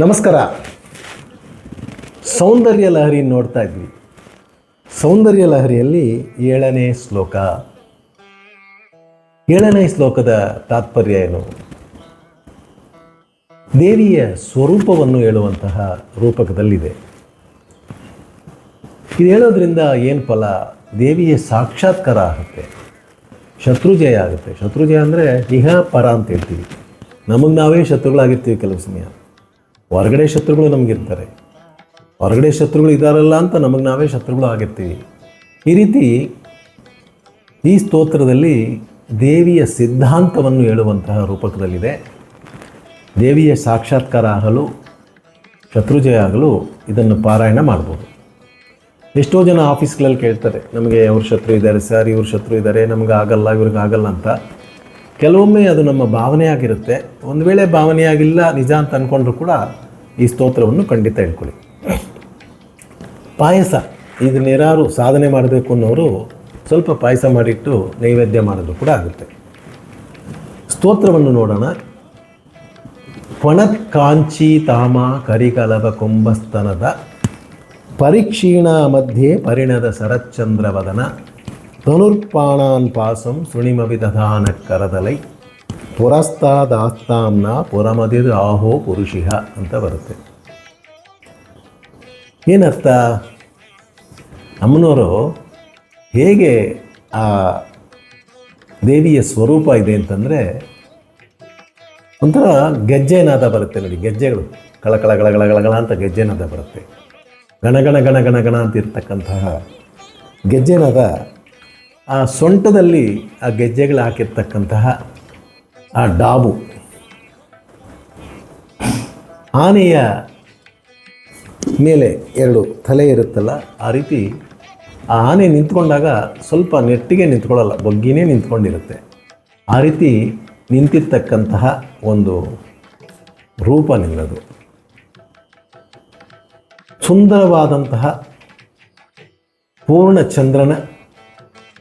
ನಮಸ್ಕಾರ. ಸೌಂದರ್ಯ ಲಹರಿ ನೋಡ್ತಾ ಇದ್ವಿ. ಸೌಂದರ್ಯ ಲಹರಿಯಲ್ಲಿ ಏಳನೇ ಶ್ಲೋಕ. ಏಳನೇ ಶ್ಲೋಕದ ತಾತ್ಪರ್ಯ ಏನು? ದೇವಿಯ ಸ್ವರೂಪವನ್ನು ಹೇಳುವಂತಹ ರೂಪಕದಲ್ಲಿದೆ. ಇದು ಹೇಳೋದ್ರಿಂದ ಏನು ಫಲ? ದೇವಿಯ ಸಾಕ್ಷಾತ್ಕಾರ ಆಗುತ್ತೆ. ಶತ್ರುಜಯ ಆಗುತ್ತೆ. ಶತ್ರುಜಯ ಅಂದರೆ ಇಹ ಪರ ಅಂತ ಹೇಳ್ತೀವಿ. ನಮಗೆ ನಾವೇ ಶತ್ರುಗಳಾಗಿರ್ತೀವಿ ಕೆಲವು ಸಮಯ. ಹೊರಗಡೆ ಶತ್ರುಗಳು ನಮಗಿರ್ತಾರೆ. ಹೊರಗಡೆ ಶತ್ರುಗಳು ಇದ್ದಾರಲ್ಲ ಅಂತ ನಮಗೆ ನಾವೇ ಶತ್ರುಗಳು ಆಗಿರ್ತೀವಿ ಈ ರೀತಿ ಈ ಸ್ತೋತ್ರದಲ್ಲಿ ದೇವಿಯ ಸಿದ್ಧಾಂತವನ್ನು ಹೇಳುವಂತಹ ರೂಪಕದಲ್ಲಿದೆ. ದೇವಿಯ ಸಾಕ್ಷಾತ್ಕಾರ ಆಗಲು, ಶತ್ರುಜಯ ಆಗಲು ಇದನ್ನು ಪಾರಾಯಣ ಮಾಡ್ಬೋದು. ಎಷ್ಟೋ ಜನ ಆಫೀಸ್ಗಳಲ್ಲಿ ಕೇಳ್ತಾರೆ, ನಮಗೆ ಅವ್ರ ಶತ್ರು ಇದ್ದಾರೆ, ಸರ್ ಇವ್ರ ಶತ್ರು ಇದ್ದಾರೆ, ನಮಗೆ ಆಗಲ್ಲ, ಇವ್ರಿಗೆ ಆಗಲ್ಲ ಅಂತ. ಕೆಲವೊಮ್ಮೆ ಅದು ನಮ್ಮ ಭಾವನೆ ಆಗಿರುತ್ತೆ ಒಂದು ವೇಳೆ ಭಾವನೆಯಾಗಿಲ್ಲ, ನಿಜ ಅಂತ ಅಂದ್ಕೊಂಡ್ರು ಕೂಡ ಈ ಸ್ತೋತ್ರವನ್ನು ಖಂಡಿತ ಹೇಳ್ಕೊಳ್ಳಿ. ಪಾಯಸ ಇದು ಯಾರು ಸಾಧನೆ ಮಾಡಬೇಕು ಅನ್ನೋರು ಸ್ವಲ್ಪ ಪಾಯಸ ಮಾಡಿಟ್ಟು ನೈವೇದ್ಯ ಮಾಡೋದು ಕೂಡ ಆಗುತ್ತೆ. ಸ್ತೋತ್ರವನ್ನು ನೋಡೋಣ. ಪಣತ್ ಕಾಂಚಿ ತಾಮ ಕರಿಕಲವ ಕುಂಭಸ್ತನದ ಪರಿಕ್ಷೀಣ ಮಧ್ಯೆ ಪರಿಣದ ಶರಚ್ಚಂದ್ರವದನ ಧನುರ್ಪಾಣಾನ್ ಪಾಸಂ ಸುಣಿಮವಿ ததான கரதலை ಪುರಸ್ತಾದಾಸ್ತಾಂನ ಪುರಮದಿರ್ ಆಹೋ ಪುರುಷಿಹ ಅಂತ ಬರುತ್ತೆ. ಏನರ್ಥ? ಅಮ್ಮನವರು ಹೇಗೆ ಆ ದೇವಿಯ ಸ್ವರೂಪ ಇದೆ ಅಂತಂದರೆ ಒಂಥರ ಗೆಜ್ಜೆನಾದ ಬರುತ್ತೆ ನೋಡಿ, ಗೆಜ್ಜೆಗಳು. ಕಳಕಳ ಗಳಗಳ ಅಂತ ಗೆಜ್ಜೆನಾದ ಬರುತ್ತೆ. ಗಣಗಣ ಗಣ ಗಣ ಗಣ ಅಂತ ಇರ್ತಕ್ಕಂತಹ ಗೆಜ್ಜೆನಾದ ಆ ಸೊಂಟದಲ್ಲಿ ಆ ಗೆಜ್ಜೆಗಳು ಹಾಕಿರ್ತಕ್ಕಂತಹ ಆ ಡಾಬು. ಆನೆಯ ಮೇಲೆ ಎರಡು ತಲೆ ಇರುತ್ತಲ್ಲ, ಆ ರೀತಿ ಆ ಆನೆ ನಿಂತ್ಕೊಂಡಾಗ ಸ್ವಲ್ಪ ನೆಟ್ಟಿಗೆ ನಿಂತ್ಕೊಳ್ಳಲ್ಲ, ಬಗ್ಗಿನೇ ನಿಂತ್ಕೊಂಡಿರುತ್ತೆ. ಆ ರೀತಿ ನಿಂತಿರ್ತಕ್ಕಂತಹ ಒಂದು ರೂಪ ನಿಲ್ಲದು ಸುಂದರವಾದಂತಹ ಪೂರ್ಣ ಚಂದ್ರನ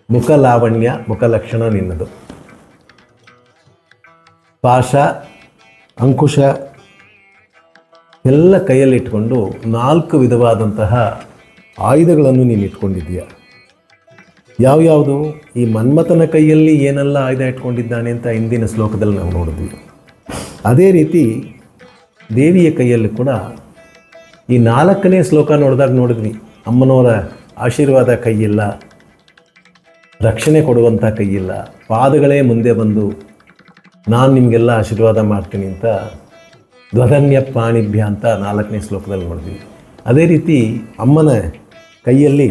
ಮುಖಲಾವಣ್ಯ, ಮುಖಲಕ್ಷಣ ನಿನ್ನದು. ಪಾಶ, ಅಂಕುಶ ಎಲ್ಲ ಕೈಯಲ್ಲಿ ಇಟ್ಕೊಂಡು ನಾಲ್ಕು ವಿಧವಾದಂತಹ ಆಯುಧಗಳನ್ನು ನೀನು ಇಟ್ಕೊಂಡಿದ್ದೀಯ. ಯಾವ್ಯಾವುದು ಈ ಮನ್ಮಥನ ಕೈಯಲ್ಲಿ ಏನೆಲ್ಲ ಆಯುಧ ಇಟ್ಕೊಂಡಿದ್ದಾನೆ ಅಂತ ಹಿಂದಿನ ಶ್ಲೋಕದಲ್ಲಿ ನಾವು ನೋಡಿದ್ವಿ. ಅದೇ ರೀತಿ ದೇವಿಯ ಕೈಯಲ್ಲಿ ಕೂಡ ಈ ನಾಲ್ಕನೇ ಶ್ಲೋಕ ನೋಡಿದಾಗ ನೋಡಿದ್ವಿ. ಅಮ್ಮನವರ ಆಶೀರ್ವಾದ ಕೈಯಿಲ್ಲ ರಕ್ಷಣೆ ಕೊಡುವಂಥ ಕೈಯಿಲ್ಲ. ಪಾದಗಳೇ ಮುಂದೆ ಬಂದು ನಾನು ನಿಮಗೆಲ್ಲ ಆಶೀರ್ವಾದ ಮಾಡ್ತೀನಿ ಅಂತ ಧ್ವಧನ್ಯ ಪಾಣಿಭ್ಯ ಅಂತ ನಾಲ್ಕನೇ ಶ್ಲೋಕದಲ್ಲಿ ನೋಡಿದ್ವಿ. ಅದೇ ರೀತಿ ಅಮ್ಮನ ಕೈಯಲ್ಲಿ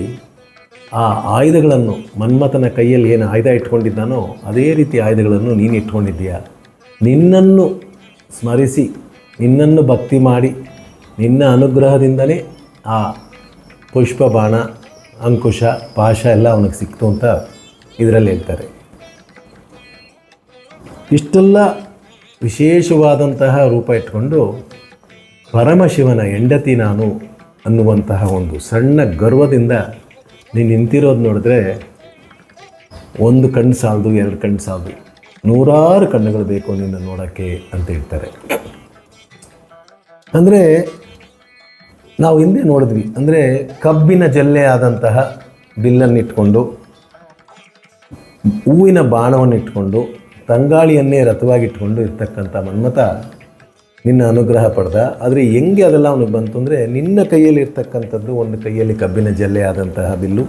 ಆ ಆಯುಧಗಳನ್ನು, ಮನ್ಮಥನ ಕೈಯಲ್ಲಿ ಏನು ಆಯುಧ ಇಟ್ಕೊಂಡಿದ್ದಾನೋ ಅದೇ ರೀತಿ ಆಯುಧಗಳನ್ನು ನೀನು ಇಟ್ಕೊಂಡಿದ್ದೀಯ. ನಿನ್ನನ್ನು ಸ್ಮರಿಸಿ, ನಿನ್ನನ್ನು ಭಕ್ತಿ ಮಾಡಿ, ನಿನ್ನ ಅನುಗ್ರಹದಿಂದಲೇ ಆ ಪುಷ್ಪ ಬಾಣ ಅಂಕುಶ, ಪಾಶ ಎಲ್ಲ ಅವನಿಗೆ ಸಿಕ್ತು ಅಂತ ಇದರಲ್ಲಿ ಹೇಳ್ತಾರೆ. ಇಷ್ಟೆಲ್ಲ ವಿಶೇಷವಾದಂತಹ ರೂಪ ಇಟ್ಕೊಂಡು ಪರಮಶಿವನ ಹೆಂಡತಿ ನಾನು ಅನ್ನುವಂತಹ ಒಂದು ಸಣ್ಣ ಗರ್ವದಿಂದ ನೀನು ನಿಂತಿರೋದು ನೋಡಿದ್ರೆ ಒಂದು ಕಣ್ಣು ಸಾಲದು, ಎರಡು ಕಣ್ಣು ಸಾಲದು, ನೂರಾರು ಕಣ್ಣುಗಳು ಬೇಕು ನಿನ್ನ ನೋಡೋಕ್ಕೆ ಅಂತ ಹೇಳ್ತಾರೆ. ಅಂದರೆ ನಾವು ಹಿಂದೆ ನೋಡಿದ್ವಿ. ಅಂದರೆ ಕಬ್ಬಿನ ಜಲ್ಲೆ ಆದಂತಹ ಬಿಲ್ಲನ್ನು ಇಟ್ಕೊಂಡು ಹೂವಿನ ಬಾಣವನ್ನು ಇಟ್ಕೊಂಡು ತಂಗಾಳಿಯನ್ನೇ ರಥವಾಗಿಟ್ಕೊಂಡು ಇರ್ತಕ್ಕಂಥ ಮನ್ಮಥ ನಿನ್ನ ಅನುಗ್ರಹ ಪಡೆದ. ಆದರೆ ಹೆಂಗೆ ಅದೆಲ್ಲ ಅವನಿಗೆ ಬಂತು ಅಂದರೆ, ನಿನ್ನ ಕೈಯಲ್ಲಿ ಇರ್ತಕ್ಕಂಥದ್ದು ಒಂದು ಕೈಯಲ್ಲಿ ಕಬ್ಬಿನ ಜಲ್ಲೆ ಆದಂತಹ ಬಿಲ್ಲು,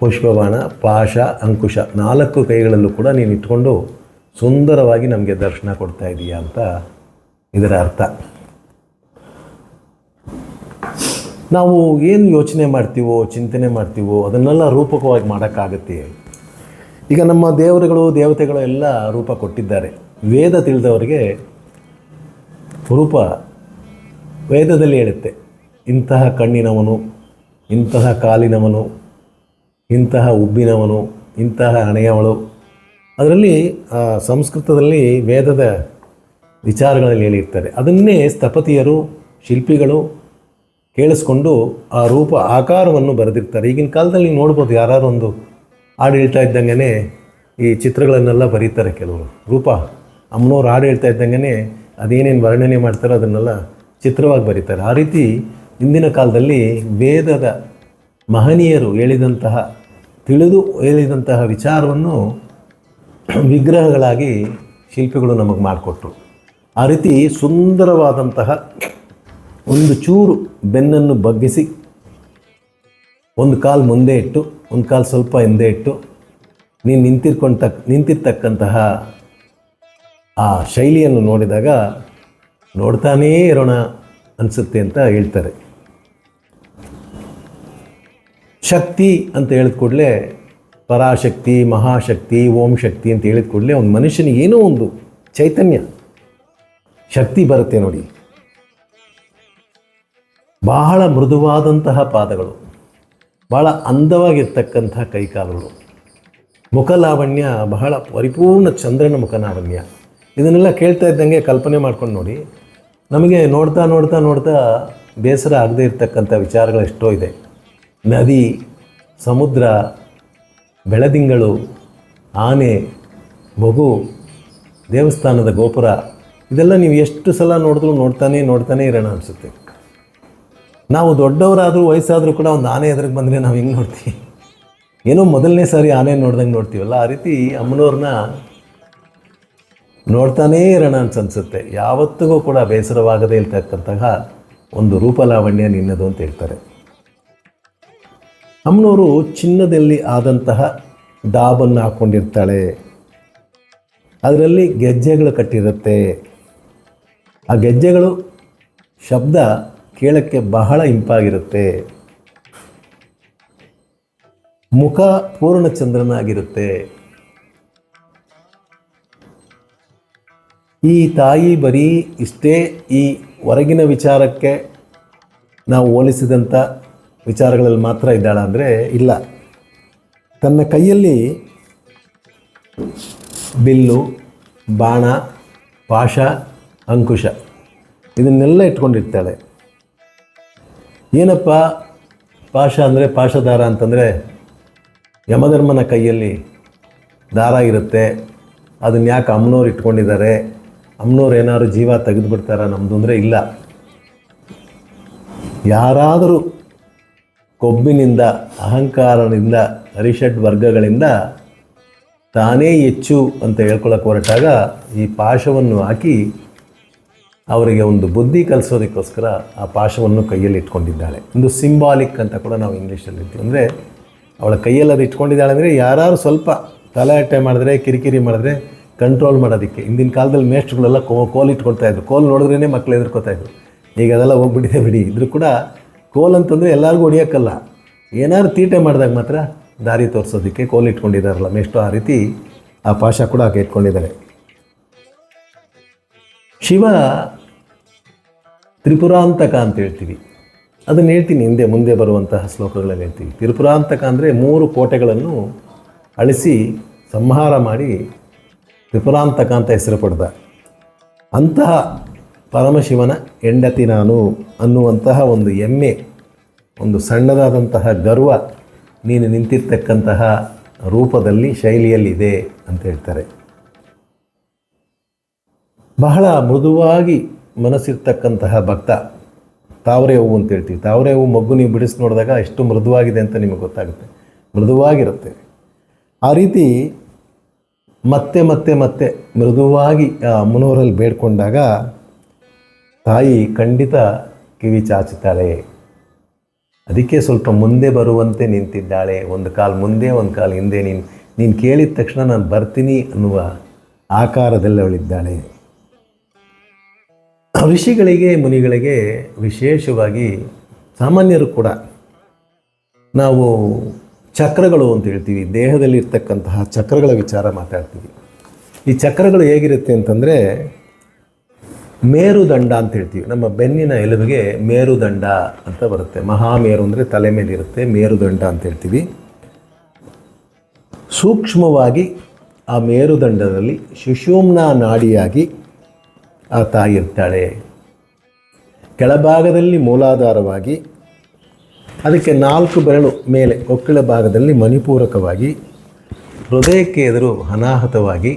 ಪುಷ್ಪಬಾಣ, ಪಾಶ, ಅಂಕುಶ ನಾಲ್ಕು ಕೈಗಳಲ್ಲೂ ಕೂಡ ನೀನು ಇಟ್ಕೊಂಡು ಸುಂದರವಾಗಿ ನಮಗೆ ದರ್ಶನ ಕೊಡ್ತಾ ಇದೀಯಾ ಅಂತ ಇದರ ಅರ್ಥ. ನಾವು ಏನು ಯೋಚನೆ ಮಾಡ್ತೀವೋ, ಚಿಂತನೆ ಮಾಡ್ತೀವೋ, ಅದನ್ನೆಲ್ಲ ರೂಪಕವಾಗಿ ಮಾಡೋಕ್ಕಾಗತ್ತೆ. ಈಗ ನಮ್ಮ ದೇವರುಗಳು, ದೇವತೆಗಳು ಎಲ್ಲ ರೂಪ ಕೊಟ್ಟಿದ್ದಾರೆ. ವೇದ ತಿಳಿದವರಿಗೆ ರೂಪ ವೇದದಲ್ಲಿ ಹೇಳುತ್ತೆ. ಇಂತಹ ಕಣ್ಣಿನವನು, ಇಂತಹ ಕಾಲಿನವನು, ಇಂತಹ ಉಬ್ಬಿನವನು, ಇಂತಹ ಹಣೆಯವಳು. ಅದರಲ್ಲಿ ಸಂಸ್ಕೃತದಲ್ಲಿ ವೇದದ ವಿಚಾರಗಳಲ್ಲಿ ಹೇಳಿರ್ತಾರೆ. ಅದನ್ನೇ ಸ್ಥಪತಿಯರು, ಶಿಲ್ಪಿಗಳು ಕೇಳಿಸ್ಕೊಂಡು ಆ ರೂಪ ಆಕಾರವನ್ನು ಬರೆದಿರ್ತಾರೆ. ಈಗಿನ ಕಾಲದಲ್ಲಿ ನೋಡ್ಬೋದು ಒಂದು ಹಾಡು ಹೇಳ್ತಾ ಇದ್ದಂಗೆ ಈ ಚಿತ್ರಗಳನ್ನೆಲ್ಲ ಬರೀತಾರೆ ಕೆಲವರು. ರೂಪ, ಅಮ್ಮನವ್ರು ಹಾಡು ಹೇಳ್ತಾ ಇದ್ದಂಗೆ ಅದೇನೇನು ವರ್ಣನೆ ಮಾಡ್ತಾರೋ ಅದನ್ನೆಲ್ಲ ಚಿತ್ರವಾಗಿ ಬರೀತಾರೆ. ಆ ರೀತಿ ಹಿಂದಿನ ಕಾಲದಲ್ಲಿ ವೇದದ ಮಹನೀಯರು ಹೇಳಿದಂತಹ, ತಿಳಿದು ಹೇಳಿದಂತಹ ವಿಚಾರವನ್ನು ವಿಗ್ರಹಗಳಾಗಿ ಶಿಲ್ಪಿಗಳು ನಮಗೆ ಮಾಡಿಕೊಟ್ರು. ಆ ರೀತಿ ಸುಂದರವಾದಂತಹ ಒಂದು ಚೂರು ಬೆನ್ನನ್ನು ಬಗ್ಗಿಸಿ ಒಂದು ಕಾಲು ಮುಂದೆ ಇಟ್ಟು, ಒಂದು ಕಾಲು ಸ್ವಲ್ಪ ಹಿಂದೆ ಇಟ್ಟು, ನೀನು ನಿಂತಿರ್ಕೊಂಡ ನಿಂತಿರ್ತಕ್ಕಂತಹ ಆ ಶೈಲಿಯನ್ನು ನೋಡಿದಾಗ ನೋಡ್ತಾನೇ ಇರೋಣ ಅನಿಸುತ್ತೆ ಅಂತ ಹೇಳ್ತಾರೆ. ಶಕ್ತಿ ಅಂತ ಹೇಳಿದ ಕೂಡಲೇ ಪರಾಶಕ್ತಿ, ಮಹಾಶಕ್ತಿ, ಓಂ ಶಕ್ತಿ ಅಂತ ಹೇಳಿದ ಕೂಡಲೇ ಒಂದು ಮನುಷ್ಯನಿಗೆ ಏನೋ ಒಂದು ಚೈತನ್ಯ, ಶಕ್ತಿ ಬರುತ್ತೆ ನೋಡಿ. ಬಹಳ ಮೃದುವಾದಂತಹ ಪಾದಗಳು. ಬಹಳ ಅಂದವಾಗಿರ್ತಕ್ಕಂಥ ಕೈಕಾಲುಗಳು. ಮುಖಲಾವಣ್ಯ ಬಹಳ ಪರಿಪೂರ್ಣ ಚಂದ್ರನ ಮುಖಲಾವಣ್ಯ ಇದನ್ನೆಲ್ಲ ಕೇಳ್ತಾ ಇದ್ದಂಗೆ ಕಲ್ಪನೆ ಮಾಡ್ಕೊಂಡು ನೋಡಿ. ನಮಗೆ ನೋಡ್ತಾ ನೋಡ್ತಾ ನೋಡ್ತಾ ಬೇಸರ ಆಗದೇ ಇರ್ತಕ್ಕಂಥ ವಿಚಾರಗಳು ಎಷ್ಟೋ ಇದೆ. ನದಿ, ಸಮುದ್ರ, ಬೆಳದಿಂಗಳು, ಆನೆ, ಮಗು, ದೇವಸ್ಥಾನದ ಗೋಪುರ. ಇದೆಲ್ಲ ನೀವು ಎಷ್ಟು ಸಲ ನೋಡಿದ್ರು ನೋಡ್ತಾನೆ ನೋಡ್ತಾನೆ ಇರೋಣ ಅನಿಸುತ್ತೆ. ನಾವು ದೊಡ್ಡವರಾದರೂ ವಯಸ್ಸಾದರೂ ಕೂಡ ಒಂದು ಆನೆ ಎದುರಿಗೆ ಬಂದರೆ ನಾವು ಹೆಂಗೆ ನೋಡ್ತೀವಿ? ಏನೋ ಮೊದಲನೇ ಸಾರಿ ಆನೆ ನೋಡ್ದಂಗೆ ನೋಡ್ತೀವಲ್ಲ, ಆ ರೀತಿ ಅಮ್ಮನವ್ರನ್ನ ನೋಡ್ತಾನೇ ಇರೋಣ ಅಂತ ಅನ್ಸುತ್ತೆ ಯಾವತ್ತಿಗೂ ಕೂಡ ಬೇಸರವಾಗದೇ ಇರ್ತಕ್ಕಂತಹ ಒಂದು ರೂಪಲಾವಣ್ಯ ನಿನ್ನದು ಅಂತ ಹೇಳ್ತಾರೆ. ಅಮ್ಮನವರು ಚಿನ್ನದಲ್ಲಿ ಆದಂತಹ ಡಾಬನ್ನು ಹಾಕ್ಕೊಂಡಿರ್ತಾಳೆ ಅದರಲ್ಲಿ ಗೆಜ್ಜೆಗಳು ಕಟ್ಟಿರುತ್ತೆ. ಆ ಗೆಜ್ಜೆಗಳು ಶಬ್ದ ಕೇಳಕ್ಕೆ ಬಹಳ ಇಂಪಾಗಿರುತ್ತೆ. ಮುಖ ಪೂರ್ಣಚಂದ್ರನಾಗಿರುತ್ತೆ. ಈ ತಾಯಿ ಬರೀ ಇಷ್ಟೇ ಈ ಹೊರಗಿನ ವಿಚಾರಕ್ಕೆ ನಾವು ಹೋಲಿಸಿದಂಥ ವಿಚಾರಗಳಲ್ಲಿ ಮಾತ್ರ ಇದ್ದಾಳ ಅಂದರೆ ಇಲ್ಲ. ತನ್ನ ಕೈಯಲ್ಲಿ ಬಿಲ್ಲು, ಬಾಣ, ಪಾಶ, ಅಂಕುಶ ಇದನ್ನೆಲ್ಲ ಇಟ್ಕೊಂಡಿರ್ತಾಳೆ. ಏನಪ್ಪ? ಪಾಶ ಅಂದರೆ ಪಾಶದಾರ ಅಂತಂದರೆ ಯಮಧರ್ಮನ ಕೈಯಲ್ಲಿ ದಾರ ಇರುತ್ತೆ. ಅದನ್ನ ಯಾಕೆ ಅಮ್ಮನವ್ರು ಇಟ್ಕೊಂಡಿದ್ದಾರೆ? ಅಮ್ಮನವ್ರು ಏನಾದ್ರು ಜೀವ ತೆಗೆದುಬಿಡ್ತಾರ ನಮ್ಮದು ಅಂದರೆ ಇಲ್ಲ. ಯಾರಾದರೂ ಕೊಬ್ಬಿನಿಂದ ಅಹಂಕಾರದಿಂದ ಅರಿಷಡ್ ವರ್ಗಗಳಿಂದ ತಾನೇ ಹೆಚ್ಚು ಅಂತ ಹೇಳ್ಕೊಳಕ್ಕೆ ಹೊರಟಾಗ ಈ ಪಾಶವನ್ನು ಹಾಕಿ ಅವರಿಗೆ ಒಂದು ಬುದ್ಧಿ ಕಲಿಸೋದಕ್ಕೋಸ್ಕರ ಆ ಪಾಶವನ್ನು ಕೈಯಲ್ಲಿ ಇಟ್ಕೊಂಡಿದ್ದಾಳೆ. ಒಂದು ಸಿಂಬಾಲಿಕ್ ಅಂತ ಕೂಡ ನಾವು ಇಂಗ್ಲೀಷಲ್ಲಿ ಇರ್ತೀವಿ ಅಂದರೆ ಅವಳ ಕೈಯಲ್ಲಿ ಅದು ಇಟ್ಕೊಂಡಿದ್ದಾಳೆ ಅಂದರೆ ಯಾರು ಸ್ವಲ್ಪ ತಲೆಹಟ್ಟೆ ಮಾಡಿದ್ರೆ, ಕಿರಿಕಿರಿ ಮಾಡಿದ್ರೆ ಕಂಟ್ರೋಲ್ ಮಾಡೋದಕ್ಕೆ. ಹಿಂದಿನ ಕಾಲದಲ್ಲಿ ಮೇಷ್ಟ್ರುಗಳೆಲ್ಲ ಕೋ, ಕೋಲ್ ಇಟ್ಕೊಳ್ತಾ ಇದ್ರು. ಕೋಲ್ ನೋಡಿದ್ರೇ ಮಕ್ಕಳು ಹೆದರ್ಕೋತಾ ಇದ್ರು. ಈಗ ಅದೆಲ್ಲ ಹೋಗ್ಬಿಟ್ಟಿದೆ ಬಿಡಿ. ಇದ್ರೂ ಕೂಡ ಕೋಲ್ ಅಂತಂದರೆ ಎಲ್ಲರಿಗೂ ಹೊಡಿಯೋಕ್ಕಲ್ಲ. ಏನಾದ್ರು ತೀಟೆ ಮಾಡಿದಾಗ ಮಾತ್ರ ದಾರಿ ತೋರಿಸೋದಕ್ಕೆ ಕೋಲ್ ಇಟ್ಕೊಂಡಿದ್ದಾರಲ್ಲ. ಮೇಷ್ಟ್ರು ಆ ರೀತಿ ಆ ಪಾಶ ಕೂಡ ಆಕೆ ಇಟ್ಕೊಂಡಿದ್ದಾರೆ ಶಿವ ತ್ರಿಪುರಾಂತಕ ಅಂತ ಹೇಳ್ತೀವಿ. ಅದನ್ನು ಹೇಳ್ತೀನಿ ಹಿಂದೆ ಮುಂದೆ ಬರುವಂತಹ ಶ್ಲೋಕಗಳಲ್ಲಿ ಹೇಳ್ತೀವಿ. ತ್ರಿಪುರಾಂತಕ ಅಂದರೆ ಮೂರು ಕೋಟೆಗಳನ್ನು ಅಳಿಸಿ ಸಂಹಾರ ಮಾಡಿ ತ್ರಿಪುರಾಂತಕ ಅಂತ ಹೆಸರು ಪಡೆದ. ಅಂತಹ ಪರಮಶಿವನ ಹೆಂಡತಿ ನಾನು ಅನ್ನುವಂತಹ ಒಂದು ಹೆಮ್ಮೆ ಒಂದು ಸಣ್ಣದಾದಂತಹ ಗರ್ವ ನೀನು ನಿಂತಿರ್ತಕ್ಕಂತಹ ರೂಪದಲ್ಲಿ, ಶೈಲಿಯಲ್ಲಿದೆ ಅಂತ ಹೇಳ್ತಾರೆ. ಬಹಳ ಮೃದುವಾಗಿ ಮನಸ್ಸಿರ್ತಕ್ಕಂತಹ ಭಕ್ತ. ತಾವರೆ ಹೂವು ಅಂತ ಹೇಳ್ತೀವಿ. ತಾವರೆ ಹೂವು ಮಗ್ಗು ನೀವು ಬಿಡಿಸಿ ನೋಡಿದಾಗ ಎಷ್ಟು ಮೃದುವಾಗಿದೆ ಅಂತ ನಿಮಗೆ ಗೊತ್ತಾಗುತ್ತೆ. ಮೃದುವಾಗಿರುತ್ತೆ. ಆ ರೀತಿ ಮತ್ತೆ ಮತ್ತೆ ಮತ್ತೆ ಮೃದುವಾಗಿ ಆ ಅಮ್ಮನವರಲ್ಲಿ ಬೇಡ್ಕೊಂಡಾಗ ತಾಯಿ ಖಂಡಿತ ಕಿವಿ ಚಾಚುತ್ತಾಳೆ. ಅದಕ್ಕೆ ಸ್ವಲ್ಪ ಮುಂದೆ ಬರುವಂತೆ ನಿಂತಿದ್ದಾಳೆ. ಒಂದು ಕಾಲು ಮುಂದೆ, ಒಂದು ಕಾಲು ಹಿಂದೆ. ನೀನು ನೀನು ಕೇಳಿದ ತಕ್ಷಣ ನಾನು ಬರ್ತೀನಿ ಅನ್ನುವ ಆಕಾರದಲ್ಲಿ ಅವಳಿದ್ದಾಳೆ. ಋಷಿಗಳಿಗೆ, ಮುನಿಗಳಿಗೆ ವಿಶೇಷವಾಗಿ ಸಾಮಾನ್ಯರು ಕೂಡ ನಾವು ಚಕ್ರಗಳು ಅಂತ ಹೇಳ್ತೀವಿ. ದೇಹದಲ್ಲಿ ಇರ್ತಕ್ಕಂತಹ ಚಕ್ರಗಳ ವಿಚಾರ ಮಾತಾಡ್ತೀವಿ. ಈ ಚಕ್ರಗಳು ಹೇಗಿರುತ್ತೆ ಅಂತಂದರೆ ಮೇರುದಂಡ ಅಂತ ಹೇಳ್ತೀವಿ. ನಮ್ಮ ಬೆನ್ನಿನ ಎಲುಬಿಗೆ ಮೇರುದಂಡ ಅಂತ ಬರುತ್ತೆ. ಮಹಾಮೇರು ಅಂದರೆ ತಲೆ ಮೇಲೆ ಇರುತ್ತೆ, ಮೇರುದಂಡ ಅಂತ ಹೇಳ್ತೀವಿ. ಸೂಕ್ಷ್ಮವಾಗಿ ಆ ಮೇರುದಂಡದಲ್ಲಿ ಸುಷುಮ್ನ ನಾಡಿಯಾಗಿ ಆ ತಾಯಿ ಇರ್ತಾಳೆ ಕೆಳಭಾಗದಲ್ಲಿ ಮೂಲಾಧಾರವಾಗಿ, ಅದಕ್ಕೆ ನಾಲ್ಕು ಬೆರಳು ಮೇಲೆ ಒಕ್ಕಳ ಭಾಗದಲ್ಲಿ ಮಣಿಪೂರಕವಾಗಿ, ಹೃದಯಕ್ಕೆ ಎದುರು ಅನಾಹತವಾಗಿ,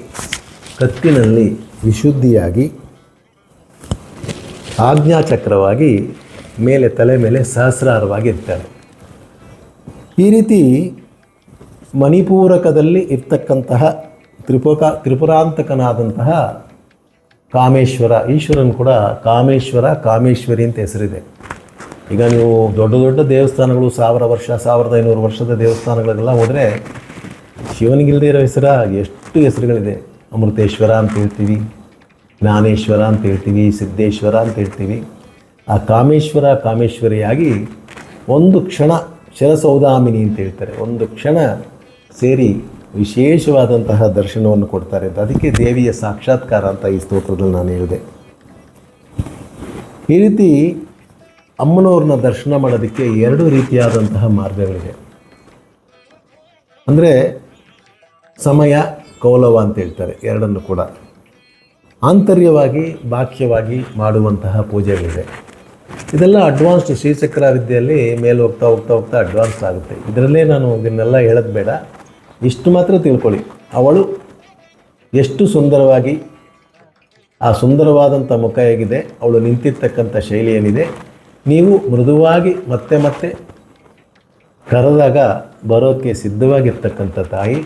ಕತ್ತಿನಲ್ಲಿ ವಿಶುದ್ಧಿಯಾಗಿ, ಆಜ್ಞಾಚಕ್ರವಾಗಿ ಮೇಲೆ ತಲೆ ಮೇಲೆ ಸಹಸ್ರಾರವಾಗಿ ಇರ್ತಾಳೆ. ಈ ರೀತಿ ಮಣಿಪೂರಕದಲ್ಲಿ ಇರ್ತಕ್ಕಂತಹ ತ್ರಿಪುಕ ತ್ರಿಪುರಾಂತಕನಾದಂತಹ ಕಾಮೇಶ್ವರ, ಈಶ್ವರನ್ ಕೂಡ ಕಾಮೇಶ್ವರ, ಕಾಮೇಶ್ವರಿ ಅಂತ ಹೆಸರಿದೆ. ಈಗ ನೀವು ದೊಡ್ಡ ದೊಡ್ಡ ದೇವಸ್ಥಾನಗಳು ಸಾವಿರ ವರ್ಷ, ಸಾವಿರದ ಐನೂರು ವರ್ಷದ ದೇವಸ್ಥಾನಗಳಿಗೆಲ್ಲ ಹೋದರೆ ಶಿವನಿಗಿಲ್ಲದೆ ಇರೋ ಹೆಸರ ಎಷ್ಟು ಹೆಸರುಗಳಿದೆ? ಅಮೃತೇಶ್ವರ ಅಂತ ಹೇಳ್ತೀವಿ, ಜ್ಞಾನೇಶ್ವರ ಅಂತ ಹೇಳ್ತೀವಿ, ಸಿದ್ದೇಶ್ವರ ಅಂತ ಹೇಳ್ತೀವಿ. ಆ ಕಾಮೇಶ್ವರ, ಕಾಮೇಶ್ವರಿಯಾಗಿ ಒಂದು ಕ್ಷಣ ಶರಸೌದಾಮಿನಿ ಅಂತ ಹೇಳ್ತಾರೆ. ಒಂದು ಕ್ಷಣ ಸೇರಿ ವಿಶೇಷವಾದಂತಹ ದರ್ಶನವನ್ನು ಕೊಡ್ತಾರೆ ಅಂತ. ಅದಕ್ಕೆ ದೇವಿಯ ಸಾಕ್ಷಾತ್ಕಾರ ಅಂತ ಈ ಸ್ತೋತ್ರದಲ್ಲಿ ನಾನು ಹೇಳಿದೆ. ಈ ರೀತಿ ಅಮ್ಮನವ್ರನ್ನ ದರ್ಶನ ಮಾಡೋದಕ್ಕೆ ಎರಡು ರೀತಿಯಾದಂತಹ ಮಾರ್ಗಗಳಿದೆ ಅಂದರೆ ಸಮಯ, ಕೌಲವ ಅಂತ ಹೇಳ್ತಾರೆ, ಎರಡನ್ನು ಕೂಡ. ಆಂತರ್ಯವಾಗಿ, ಬಾಹ್ಯವಾಗಿ ಮಾಡುವಂತಹ ಪೂಜೆಗಳಿದೆ. ಇದೆಲ್ಲ ಅಡ್ವಾನ್ಸ್ಡ್ ಶ್ರೀಚಕ್ರ ವಿದ್ಯೆಯಲ್ಲಿ ಮೇಲೆ ಹೋಗ್ತಾ ಹೋಗ್ತಾ ಹೋಗ್ತಾ ಅಡ್ವಾನ್ಸ್ ಆಗುತ್ತೆ. ಇದರಲ್ಲೇ ನಾನು ಇದನ್ನೆಲ್ಲ ಹೇಳೋದು ಬೇಡ. ಇಷ್ಟು ಮಾತ್ರ ತಿಳ್ಕೊಳ್ಳಿ. ಅವಳು ಎಷ್ಟು ಸುಂದರವಾಗಿ ಆ ಸುಂದರವಾದಂಥ ಮುಖ ಹೇಗಿದೆ, ಅವಳು ನಿಂತಿರ್ತಕ್ಕಂಥ ಶೈಲಿ ಏನಿದೆ, ನೀವು ಮೃದುವಾಗಿ ಮತ್ತೆ ಮತ್ತೆ ಕರೆದಾಗ ಬರೋಕ್ಕೆ ಸಿದ್ಧವಾಗಿರ್ತಕ್ಕಂಥ ತಾಯಿ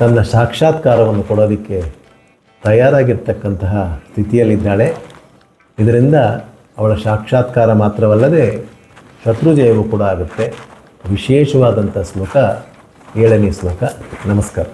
ತನ್ನ ಸಾಕ್ಷಾತ್ಕಾರವನ್ನು ಕೊಡೋದಕ್ಕೆ ತಯಾರಾಗಿರ್ತಕ್ಕಂತಹ ಸ್ಥಿತಿಯಲ್ಲಿದ್ದಾಳೆ. ಇದರಿಂದ ಅವಳ ಸಾಕ್ಷಾತ್ಕಾರ ಮಾತ್ರವಲ್ಲದೆ ಶತ್ರುಜಯವೂ ಕೂಡ ಆಗುತ್ತೆ. ವಿಶೇಷವಾದಂಥ ಶ್ಲೋಕ ಏಳನೇ ಶ್ಲೋಕ. ನಮಸ್ಕಾರ.